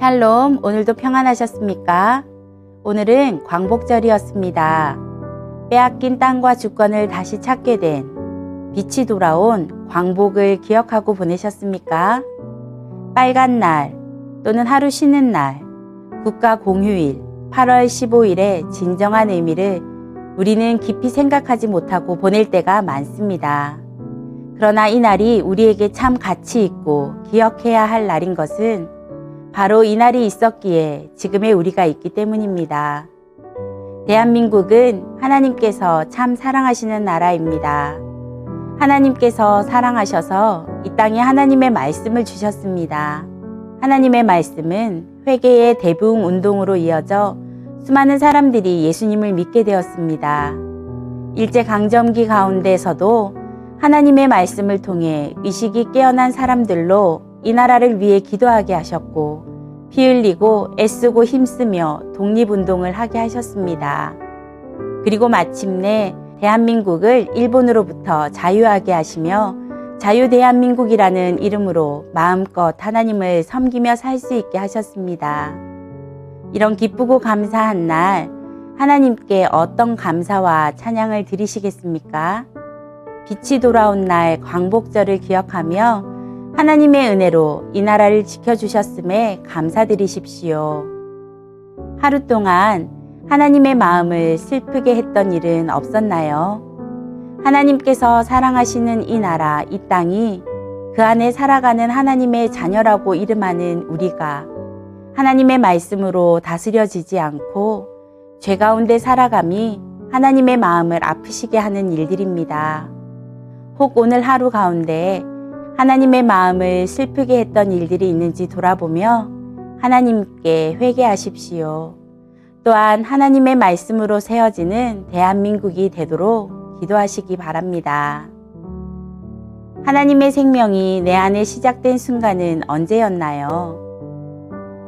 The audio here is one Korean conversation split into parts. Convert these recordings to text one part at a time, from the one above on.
샬롬, 오늘도 평안하셨습니까? 오늘은 광복절이었습니다. 빼앗긴 땅과 주권을 다시 찾게 된 빛이 돌아온 광복을 기억하고 보내셨습니까? 빨간 날 또는 하루 쉬는 날, 국가 공휴일, 8월 15일의 진정한 의미를 우리는 깊이 생각하지 못하고 보낼 때가 많습니다. 그러나 이 날이 우리에게 참 가치 있고 기억해야 할 날인 것은 바로 이 날이 있었기에 지금의 우리가 있기 때문입니다. 대한민국은 하나님께서 참 사랑하시는 나라입니다. 하나님께서 사랑하셔서 이 땅에 하나님의 말씀을 주셨습니다. 하나님의 말씀은 회개의 대부흥 운동으로 이어져 수많은 사람들이 예수님을 믿게 되었습니다. 일제 강점기 가운데서도 하나님의 말씀을 통해 의식이 깨어난 사람들로 이 나라를 위해 기도하게 하셨고 피 흘리고 애쓰고 힘쓰며 독립운동을 하게 하셨습니다. 그리고 마침내 대한민국을 일본으로부터 자유하게 하시며 자유대한민국이라는 이름으로 마음껏 하나님을 섬기며 살 수 있게 하셨습니다. 이런 기쁘고 감사한 날 하나님께 어떤 감사와 찬양을 드리시겠습니까? 빛이 돌아온 날 광복절을 기억하며 하나님의 은혜로 이 나라를 지켜주셨음에 감사드리십시오. 하루 동안 하나님의 마음을 슬프게 했던 일은 없었나요? 하나님께서 사랑하시는 이 나라, 이 땅이 그 안에 살아가는 하나님의 자녀라고 이름하는 우리가 하나님의 말씀으로 다스려지지 않고 죄 가운데 살아감이 하나님의 마음을 아프시게 하는 일들입니다. 혹 오늘 하루 가운데 하나님의 마음을 슬프게 했던 일들이 있는지 돌아보며 하나님께 회개하십시오. 또한 하나님의 말씀으로 세워지는 대한민국이 되도록 기도하시기 바랍니다. 하나님의 생명이 내 안에 시작된 순간은 언제였나요?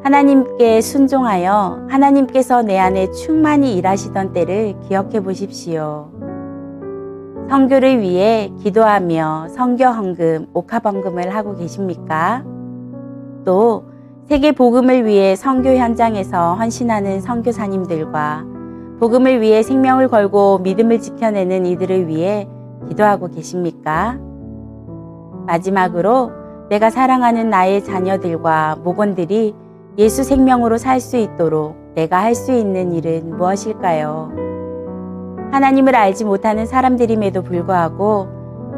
하나님께 순종하여 하나님께서 내 안에 충만히 일하시던 때를 기억해 보십시오. 성교를 위해 기도하며 성교 헌금, 옥합 헌금을 하고 계십니까? 또 세계 복음을 위해 성교 현장에서 헌신하는 선교사님들과 복음을 위해 생명을 걸고 믿음을 지켜내는 이들을 위해 기도하고 계십니까? 마지막으로 내가 사랑하는 나의 자녀들과 목원들이 예수 생명으로 살 수 있도록 내가 할 수 있는 일은 무엇일까요? 하나님을 알지 못하는 사람들임에도 불구하고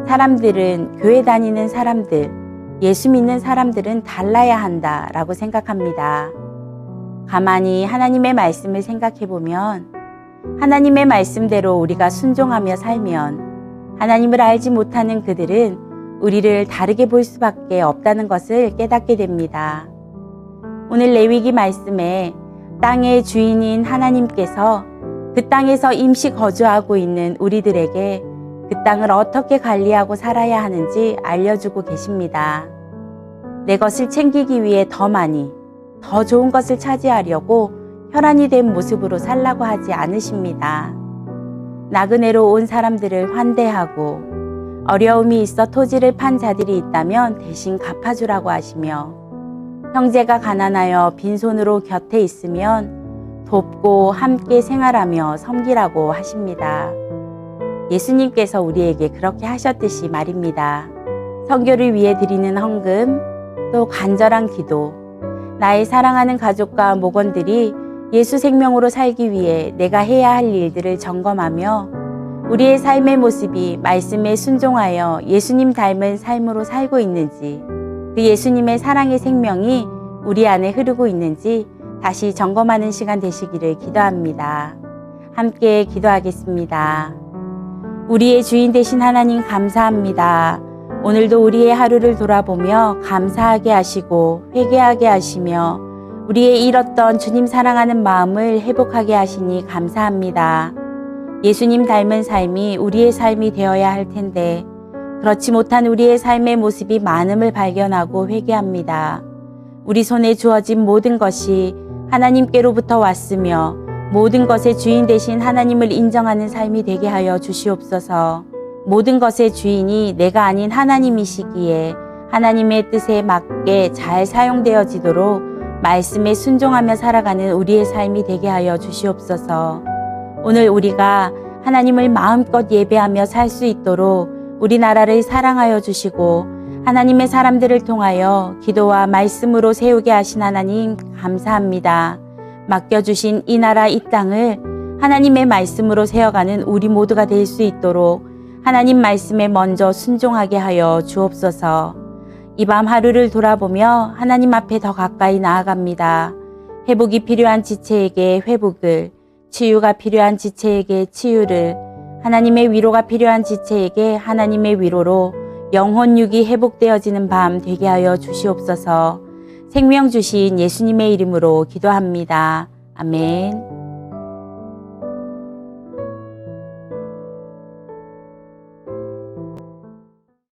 사람들은 교회 다니는 사람들, 예수 믿는 사람들은 달라야 한다 라고 생각합니다. 가만히 하나님의 말씀을 생각해 보면 하나님의 말씀대로 우리가 순종하며 살면 하나님을 알지 못하는 그들은 우리를 다르게 볼 수밖에 없다는 것을 깨닫게 됩니다. 오늘 레위기 말씀에 땅의 주인인 하나님께서 그 땅에서 임시 거주하고 있는 우리들에게 그 땅을 어떻게 관리하고 살아야 하는지 알려주고 계십니다. 내 것을 챙기기 위해 더 많이, 더 좋은 것을 차지하려고 혈안이 된 모습으로 살라고 하지 않으십니다. 나그네로 온 사람들을 환대하고 어려움이 있어 토지를 판 자들이 있다면 대신 갚아주라고 하시며 형제가 가난하여 빈손으로 곁에 있으면 돕고 함께 생활하며 섬기라고 하십니다. 예수님께서 우리에게 그렇게 하셨듯이 말입니다. 성교를 위해 드리는 헌금, 또 간절한 기도, 나의 사랑하는 가족과 목원들이 예수 생명으로 살기 위해 내가 해야 할 일들을 점검하며 우리의 삶의 모습이 말씀에 순종하여 예수님 닮은 삶으로 살고 있는지, 그 예수님의 사랑의 생명이 우리 안에 흐르고 있는지 다시 점검하는 시간 되시기를 기도합니다. 함께 기도하겠습니다. 우리의 주인 되신 하나님 감사합니다. 오늘도 우리의 하루를 돌아보며 감사하게 하시고 회개하게 하시며 우리의 잃었던 주님 사랑하는 마음을 회복하게 하시니 감사합니다. 예수님 닮은 삶이 우리의 삶이 되어야 할 텐데 그렇지 못한 우리의 삶의 모습이 많음을 발견하고 회개합니다. 우리 손에 주어진 모든 것이 하나님께로부터 왔으며 모든 것의 주인 되신 하나님을 인정하는 삶이 되게 하여 주시옵소서. 모든 것의 주인이 내가 아닌 하나님이시기에 하나님의 뜻에 맞게 잘 사용되어지도록 말씀에 순종하며 살아가는 우리의 삶이 되게 하여 주시옵소서. 오늘 우리가 하나님을 마음껏 예배하며 살 수 있도록 우리나라를 사랑하여 주시고 하나님의 사람들을 통하여 기도와 말씀으로 세우게 하신 하나님 감사합니다. 맡겨주신 이 나라 이 땅을 하나님의 말씀으로 세워가는 우리 모두가 될 수 있도록 하나님 말씀에 먼저 순종하게 하여 주옵소서. 이 밤 하루를 돌아보며 하나님 앞에 더 가까이 나아갑니다. 회복이 필요한 지체에게 회복을, 치유가 필요한 지체에게 치유를, 하나님의 위로가 필요한 지체에게 하나님의 위로로 영혼 육이 회복되어지는 밤 되게 하여 주시옵소서. 생명 주신 예수님의 이름으로 기도합니다. 아멘.